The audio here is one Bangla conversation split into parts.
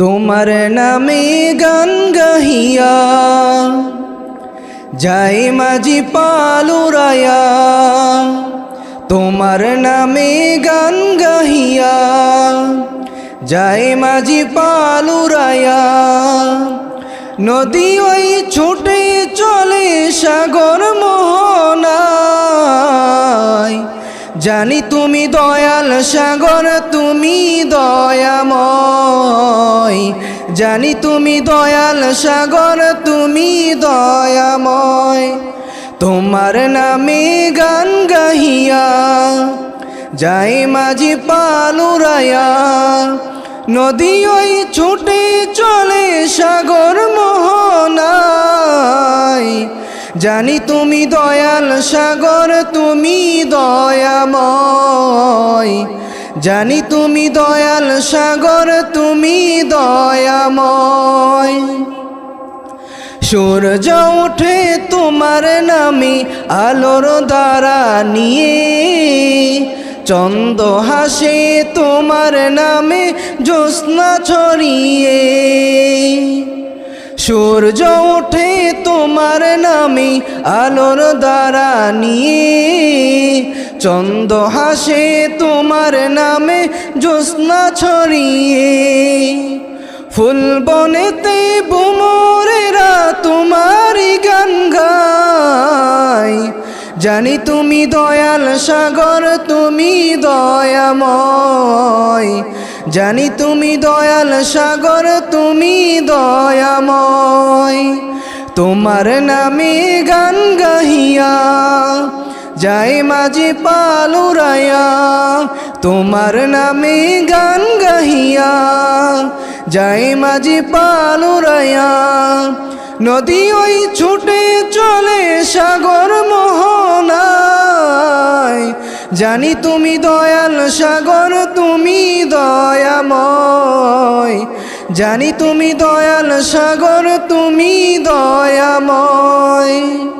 তোমার নামে গান গাহিয়া, যাই মাঝি পালুরায়া তোমার নামে গান গাহিয়া, যাই মাঝি পালুরায়া নদী ওই ছুটে চলে সাগর মোহনায়। জানি তুমি দয়াল সাগর, তুমি দয়াময়। জানি তুমি দয়াল সাগর, তুমি দয়াময়। তোমার নামে গান গাহিয়া যাই মাঝি পালুরায়া। নদী ওই ছুটে চলে সাগর মোহনায়। জানি তুমি দয়াল সাগর, তুমি দয়াময়। জানি তুমি দয়াল সাগর, তুমি দয়াময়। সূর্য ওঠে তোমার নামে, আলোর দ্বারা নিয়ে। চন্দ হাসে তোমার নামে, জ্যোৎস্না ছড়িয়ে। সূর্য ওঠে তোমার নামে, আলোর দ্বারা নিয়ে। চন্দ হাসে তোমার নামে জ্যোৎস্না ছড়িয়ে। ফুল বনেতে বুমরেরা তোমারই গান গায়। জানি তুমি দয়াল সাগর, তুমি দয়াময়। জানি তুমি দয়াল সাগর, তুমি দয়াময়। তোমার নামে গান গাহিয়া যাই মাঝে পালুরায়া, তোমার নামে গান গাহিয়া। যাই মাঝে পালুরায়া, নদী ওই ছুটে চলে সাগর মোহনায়। জানি তুমি দয়াল সাগর, তুমি দয়াময়। জানি তুমি দয়াল সাগর, তুমি দয়াময়।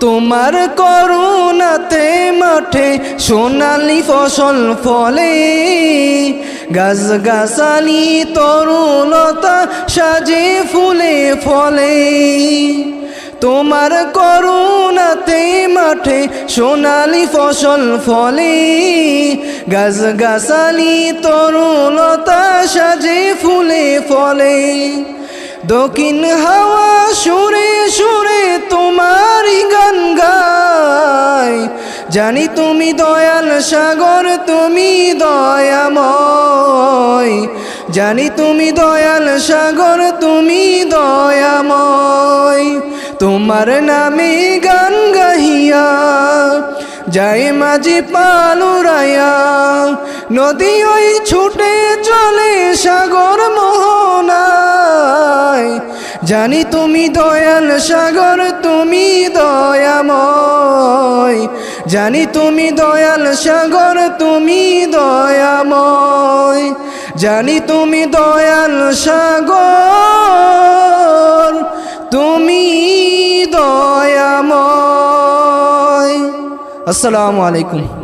তোমার করুণাতে মাঠে সোনালি ফসল ফলে। গাছ গাছালি তরুলতা সাজে ফুলে ফলে। তোমার করুণাতে মাঠে সোনালি ফসল ফলে। গাছ গাছালি তরুলতা সাজে ফুলে ফলে। দক্ষিণ হাওয়া সুরে সুরে তোমারই গায় জানি তুমি দয়াল সাগর, তুমি দয়াময়। জানি তুমি দয়াল সাগর, তুমি দয়াময়। তোমার নামে গান গাহিয়া যাই মাঝি পালুরায়া। নদী ওই ছুটে চলে সাগর মোহনায়। জানি তুমি দয়াল সাগর, তুমি দয়াময়। জানি তুমি দয়াল সাগর তুমি দয়াময়। জানি তুমি দয়াল সাগর তুমি দয়াময়। আসসালামু আলাইকুম।